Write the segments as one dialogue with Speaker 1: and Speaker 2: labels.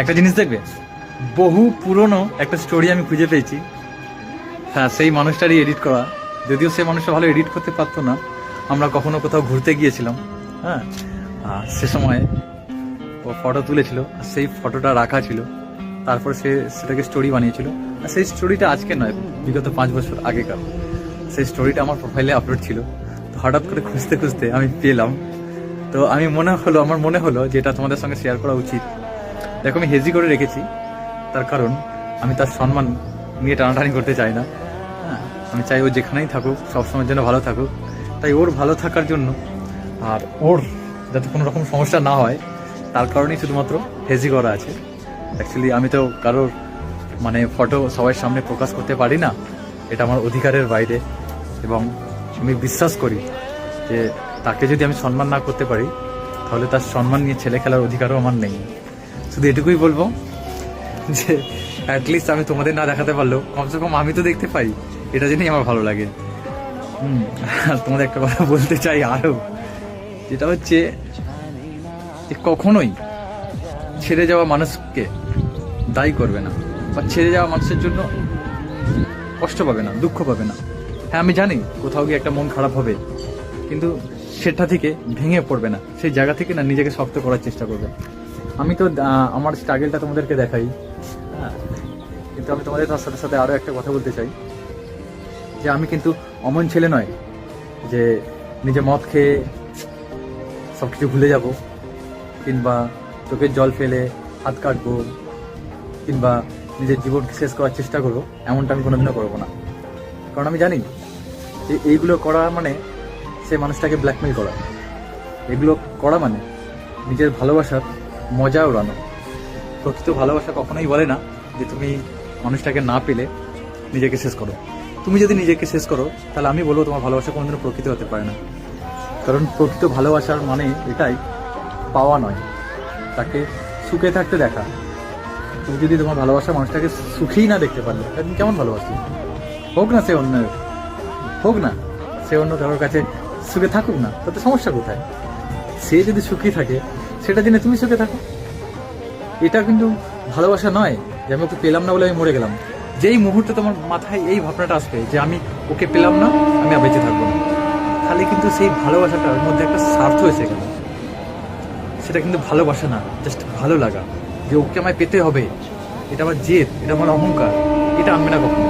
Speaker 1: একটা জিনিস দেখবে? বহু পুরনো একটা স্টোরি আমি খুঁজে পেয়েছি। হ্যাঁ সেই মানুষটারই এডিট করা। যদিও সেই মানুষটা ভালো এডিট করতে পারতো না, আমরা কখনো কোথাও ঘুরতে গিয়েছিলাম হ্যাঁ? আর সে সময় ও ফটো তুলেছিল, আর সেই ফটোটা রাখা ছিল। তারপর সে সেটাকে স্টোরি বানিয়েছিল। আর সেই স্টোরিটা আজকে নয়, বিগত পাঁচ বছর আগেকার। সেই স্টোরিটা আমার প্রোফাইলে আপলোড ছিল। তো হঠাৎ করে খুঁজতে খুঁজতে আমি পেলাম। তো আমি মনে হলো, আমার মনে হলো যে এটা তোমাদের সঙ্গে শেয়ার করা উচিত। দেখো, আমি হেজি করে রেখেছি। তার কারণ, আমি তার সম্মান নিয়ে টানাটানি করতে চাই না। হ্যাঁ আমি চাই ও যেখানেই থাকুক, সবসময়ের জন্য ভালো থাকুক। তাই ওর ভালো থাকার জন্য আর ওর যাতে কোনো রকম সমস্যা না হয়, তার কারণেই শুধুমাত্র হেজি করা আছে। অ্যাকচুয়ালি আমি তো কারোর মানে ফটো সবার সামনে প্রকাশ করতে পারি না। এটা আমার অধিকারের বাইরে। এবং আমি বিশ্বাস করি যে তাকে যদি আমি সম্মান না করতে পারি, তাহলে তার সম্মান নিয়ে ছেলে খেলার অধিকারও আমার নেই। শুধু এটুকুই বলব যে অ্যাটলিস্ট আমি তোমাদের না দেখাতে পারলেও, কমসে কম আমি তো দেখতে পাই। এটা জন্যই আমার ভালো লাগে। তোমাদের একটা কথা বলতে চাই আরও, যেটা হচ্ছে যে কখনোই ছেড়ে যাওয়া মানুষকে দায়ী করবে না, বা ছেড়ে যাওয়া মানুষের জন্য কষ্ট পাবে না, দুঃখ পাবে না। হ্যাঁ আমি জানি কোথাও গিয়ে একটা মন খারাপ হবে, কিন্তু সেটা থেকে ভেঙে পড়বে না, সেই জায়গা থেকে না নিজেকে শক্ত করার চেষ্টা করবে। আমি তো আমার স্ট্রাগলটা তোমাদেরকে দেখাই। হ্যাঁ কিন্তু আমি তোমাদের তার সাথে সাথে আরও একটা কথা বলতে চাই। যে আমি কিন্তু অমন ছেলে নয় যে নিজে মদ খেয়ে সব কিছু ভুলে যাব, কিংবা চোখের জল ফেলে হাত কাটবো, কিংবা নিজের জীবনকে শেষ করার চেষ্টা করব এমনটা আমি কোনোদিনও করব না। কারণ আমি জানি যে এইগুলো করা মানে সে মানুষটাকে ব্ল্যাকমেল করা। এগুলো করা মানে নিজের ভালোবাসার মজা উড়ানো। প্রকৃত ভালোবাসা কখনোই বলে না যে তুমি মানুষটাকে না পেলে নিজেকে শেষ করো। তুমি যদি নিজেকে শেষ করো, তাহলে আমি বলব তোমার ভালোবাসা কোনোদিনও প্রকৃত হতে পারে না। কারণ প্রকৃত ভালোবাসার মানে এটাই, পাওয়া নয়। তাকে সুখে থাকতে দেখা। তুমি যদি তোমার ভালোবাসা মানুষটাকে সুখেই না দেখতে পারলে তুমি কেমন ভালোবাসি? হোক না সে অন্য হোক না, সে অন্য কারোর কাছে সুখে থাকুক না, তাতে সমস্যা কোথায়? সে যদি সুখী থাকে সেটা জেনে তুমি সুখে থাকো। এটা কিন্তু ভালোবাসা নয় যে আমি ওকে পেলাম না বলে আমি মরে গেলাম। যেই মুহূর্তে তোমার মাথায় এই ভাবনাটা আসবে যে আমি ওকে পেলাম না, আমি আর বেঁচে থাকব না। তাহলে কিন্তু সেই ভালোবাসাটার মধ্যে একটা স্বার্থ এসে গেল। সেটা কিন্তু ভালোবাসা না জাস্ট ভালো লাগা। যে ওকে আমায় পেতে হবে, এটা আমার জেদ, এটা আমার অহংকার, এটা আনবে না কখনো।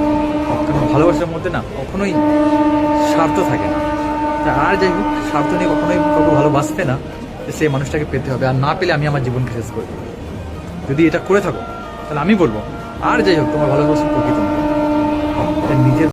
Speaker 1: কারণ ভালোবাসার মধ্যে না, কখনোই স্বার্থ থাকে না। আর যাই হোক, স্বার্থ নিয়ে কখনোই কাউকে ভালোবাসতে না। সেই মানুষটাকে পেতে হবে। আর না পেলে আমি আমার জীবনকে শেষ করব। যদি এটা করে থাকো, তাহলে আমি বলব, আর যাই হোক, তোমার ভালোবাসা প্রকৃত নিজের